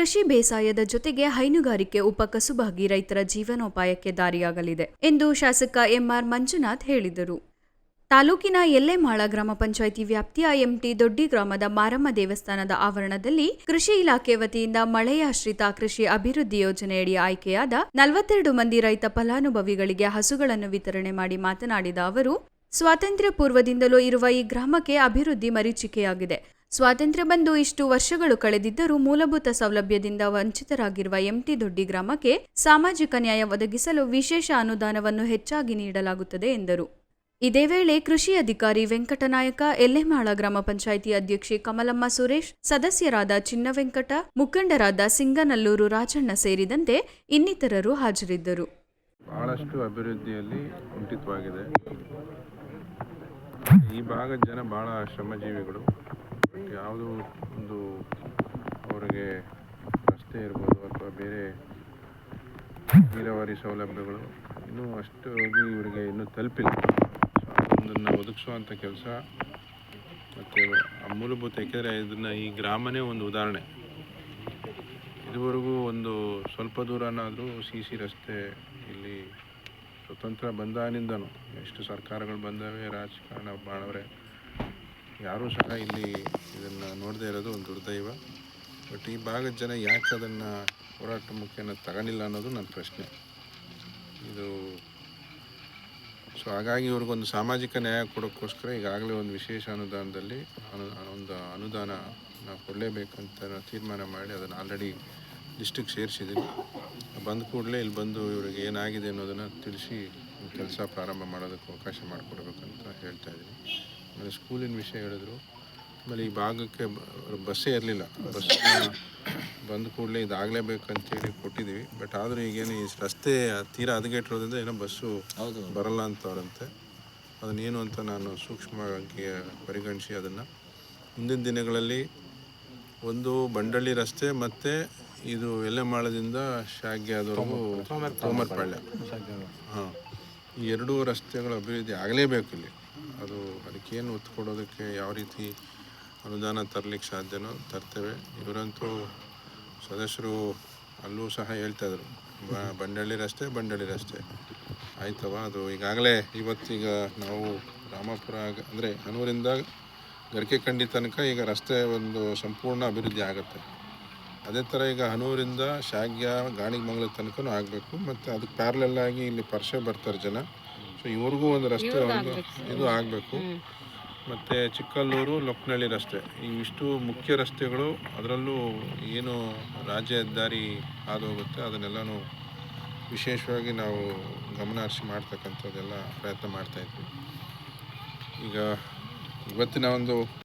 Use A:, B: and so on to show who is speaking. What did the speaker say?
A: ಕೃಷಿ ಬೇಸಾಯದ ಜೊತೆಗೆ ಹೈನುಗಾರಿಕೆ ಉಪಕಸುಬಾಗಿ ರೈತರ ಜೀವನೋಪಾಯಕ್ಕೆ ದಾರಿಯಾಗಲಿದೆ ಎಂದು ಶಾಸಕ ಎಂಆರ್ ಮಂಜುನಾಥ್ ಹೇಳಿದರು. ತಾಲೂಕಿನ ಎಲ್ಲೆಮಾಳ ಗ್ರಾಮ ಪಂಚಾಯಿತಿ ವ್ಯಾಪ್ತಿಯ ಎಂಟಿ ದೊಡ್ಡಿ ಗ್ರಾಮದ ಮಾರಮ್ಮ ದೇವಸ್ಥಾನದ ಆವರಣದಲ್ಲಿ ಕೃಷಿ ಇಲಾಖೆ ವತಿಯಿಂದ ಮಳೆಯಾಶ್ರಿತ ಕೃಷಿ ಅಭಿವೃದ್ಧಿ ಯೋಜನೆಯಡಿ ಆಯ್ಕೆಯಾದ ನಲವತ್ತೆರಡು ಮಂದಿ ರೈತ ಫಲಾನುಭವಿಗಳಿಗೆ ಹಸುಗಳನ್ನು ವಿತರಣೆ ಮಾಡಿ ಮಾತನಾಡಿದ ಅವರು, ಸ್ವಾತಂತ್ರ್ಯ ಪೂರ್ವದಿಂದಲೂ ಇರುವ ಈ ಗ್ರಾಮಕ್ಕೆ ಅಭಿವೃದ್ಧಿ ಮರೀಚಿಕೆಯಾಗಿದೆ. ಸ್ವಾತಂತ್ರ್ಯ ಬಂದು ಇಷ್ಟು ವರ್ಷಗಳು ಕಳೆದಿದ್ದರೂ ಮೂಲಭೂತ ಸೌಲಭ್ಯದಿಂದ ವಂಚಿತರಾಗಿರುವ ಎಂಟಿ ದೊಡ್ಡಿ ಗ್ರಾಮಕ್ಕೆ ಸಾಮಾಜಿಕ ನ್ಯಾಯ ಒದಗಿಸಲು ವಿಶೇಷ ಅನುದಾನವನ್ನು ಹೆಚ್ಚಾಗಿ ನೀಡಲಾಗುತ್ತದೆ ಎಂದರು. ಇದೇ ವೇಳೆ ಕೃಷಿ ಅಧಿಕಾರಿ ವೆಂಕಟನಾಯಕ, ಎಲ್ಲೆಮಾಳ ಗ್ರಾಮ ಪಂಚಾಯಿತಿ ಅಧ್ಯಕ್ಷೆ ಕಮಲಮ್ಮ ಸುರೇಶ್, ಸದಸ್ಯರಾದ ಚಿನ್ನವೆಂಕಟ, ಮುಖಂಡರಾದ ಸಿಂಗನಲ್ಲೂರು ರಾಜಣ್ಣ ಸೇರಿದಂತೆ ಇನ್ನಿತರರು ಹಾಜರಿದ್ದರು.
B: ಬಹಳಷ್ಟು ಅಭಿವೃದ್ಧಿಯಲ್ಲಿ ಕುಂಠಿತವಾಗಿದೆ ಈ ಭಾಗದ ಜನ ಬಹಳ ಶ್ರಮಜೀವಿಗಳು. ಯಾವುದೋ ಒಂದು ಅವರಿಗೆ ರಸ್ತೆ ಇರ್ಬೋದು ಅಥವಾ ಬೇರೆ ನೀರಾವರಿ ಸೌಲಭ್ಯಗಳು. ಇನ್ನೂ ಅಷ್ಟು ಇವರಿಗೆ ಇನ್ನೂ ತಲುಪಿಲ್ಲ. ಅದನ್ನು ಒದಗಿಸುವಂಥ ಕೆಲಸ. ಮತ್ತು ಮೂಲಭೂತ ಏಕೆಂದರೆ ಇದನ್ನು ಈ ಗ್ರಾಮನೇ ಒಂದು ಉದಾಹರಣೆ. ಇದುವರೆಗೂ ಒಂದು ಸ್ವಲ್ಪ ದೂರನಾದರೂ ಸಿ ಸಿ ರಸ್ತೆ ಇಲ್ಲಿ ಸ್ವತಂತ್ರ ಬಂದಾಗಿನಿಂದನೂ ಎಷ್ಟು ಸರ್ಕಾರಗಳು ಬಂದವೆ, ರಾಜಕಾರಣ ಮಾಡವ್ರೆ ಯಾರೂ ಸಹ ಇಲ್ಲಿ ಇದನ್ನು ನೋಡದೇ ಇರೋದು ಒಂದು ದುರ್ದೈವ. ಬಟ್ ಈ ಭಾಗದ ಜನ ಯಾಕೆ ಅದನ್ನು ಹೋರಾಟ ಮುಖ್ಯನ ತಗೊಂಡಿಲ್ಲ ಅನ್ನೋದು ನನ್ನ ಪ್ರಶ್ನೆ. ಇದು ಸೊ ಹಾಗಾಗಿ ಇವ್ರಿಗೊಂದು ಸಾಮಾಜಿಕ ನ್ಯಾಯ ಕೊಡೋಕ್ಕೋಸ್ಕರ ಈಗಾಗಲೇ ಒಂದು ವಿಶೇಷ ಅನುದಾನದಲ್ಲಿ ಅನು, ಒಂದು ಅನುದಾನ ನಾವು ಕೊಡಲೇಬೇಕಂತ ತೀರ್ಮಾನ ಮಾಡಿ ಅದನ್ನು ಆಲ್ರೆಡಿ ಲಿಸ್ಟಿಗೆ ಸೇರಿಸಿದ್ದೀನಿ. ಬಂದ ಕೂಡಲೇ ಇಲ್ಲಿ ಬಂದು ಇವ್ರಿಗೆ ಏನಾಗಿದೆ ಅನ್ನೋದನ್ನು ತಿಳಿಸಿ ಕೆಲಸ ಪ್ರಾರಂಭ ಮಾಡೋದಕ್ಕೆ ಅವಕಾಶ ಮಾಡಿಕೊಡ್ಬೇಕಂತ ಹೇಳ್ತಾ ಆಮೇಲೆ ಸ್ಕೂಲಿನ ವಿಷಯ ಹೇಳಿದ್ರು. ಆಮೇಲೆ ಈ ಭಾಗಕ್ಕೆ ಬಸ್ಸೇ ಇರಲಿಲ್ಲ. ಬಸ್ ಬಂದ ಕೂಡಲೇ ಇದಾಗಲೇಬೇಕಂತೇಳಿ ಕೊಟ್ಟಿದ್ದೀವಿ. ಬಟ್ ಆದರೂ ಈಗೇನು ಈ ರಸ್ತೆ ತೀರಾ ಹದಗೆಟ್ಟಿರೋದ್ರಿಂದ ಏನೋ ಬಸ್ಸು ಬರಲ್ಲ ಅಂತವ್ರಂತೆ. ಅದನ್ನೇನು ಅಂತ ನಾನು ಸೂಕ್ಷ್ಮವಾಗಿ ಪರಿಗಣಿಸಿ ಅದನ್ನು. ಮುಂದಿನ ದಿನಗಳಲ್ಲಿ ಒಂದು ಬಂಡಳ್ಳಿ ರಸ್ತೆ ಮತ್ತು ಇದು ಎಲೆಮಾಳದಿಂದ ಶಾಗ್ಯದವರೆಗೂ ತೋಮರ್ಪಾಳ್ಯ ಹಾಂ. ಈ ಎರಡೂ ರಸ್ತೆಗಳ ಅಭಿವೃದ್ಧಿ ಆಗಲೇಬೇಕು ಇಲ್ಲಿ. ಅದಕ್ಕೇನು ಒತ್ತು ಕೊಡೋದಕ್ಕೆ ಯಾವ ರೀತಿ ಅನುದಾನ ತರಲಿಕ್ಕೆ ಸಾಧ್ಯನೋ ತರ್ತೇವೆ. ಇವರಂತೂ ಸದಸ್ಯರು ಅಲ್ಲೂ ಸಹ ಹೇಳ್ತಾಯಿದ್ರು ಬಂಡಳ್ಳಿ ರಸ್ತೆ ಬಂಡಳ್ಳಿ ರಸ್ತೆ. ಆಯ್ತವ? ಅದು ಈಗಾಗಲೇ ಇವತ್ತೀಗ ನಾವು ರಾಮಾಪುರ ಅಂದರೆ ಹನೂರಿಂದ ಗರಿಕೆ ಕಂಡಿ ತನಕ ಈಗ ರಸ್ತೆ ಒಂದು ಸಂಪೂರ್ಣ ಅಭಿವೃದ್ಧಿ ಆಗುತ್ತೆ. ಅದೇ ಥರ ಈಗ ಹನೂರಿಂದ ಶಾಗ್ಯ, ಗಾಣಿಗಮಂಗಲ ತನಕನೂ ಆಗಬೇಕು. ಮತ್ತು ಅದಕ್ಕೆ ಪ್ಯಾರ್ಲೆಲ್ಲಾಗಿ ಇಲ್ಲಿ ಪರ್ಷೆ ಬರ್ತಾರೆ ಜನ. ಸೊ ಇವ್ರಿಗೂ ಒಂದು ರಸ್ತೆ ಒಂದು ಇದು ಆಗಬೇಕು. ಮತ್ತು ಚಿಕ್ಕಲ್ಲೂರು ಲೊಕ್ನಳ್ಳಿ ರಸ್ತೆ. ಇವಿಷ್ಟು ಮುಖ್ಯ ರಸ್ತೆಗಳು ಅದರಲ್ಲೂ ಏನು ರಾಜ್ಯ ಹೆದ್ದಾರಿ ಹಾದು ಹೋಗುತ್ತೆ ಅದನ್ನೆಲ್ಲನೂ ವಿಶೇಷವಾಗಿ ನಾವು ಗಮನ ಹರಿಸಿ ಮಾಡ್ತಕ್ಕಂಥದ್ದೆಲ್ಲ ಪ್ರಯತ್ನ ಮಾಡ್ತಾಯಿದ್ವಿ ಈಗ ಇವತ್ತಿನ ಒಂದು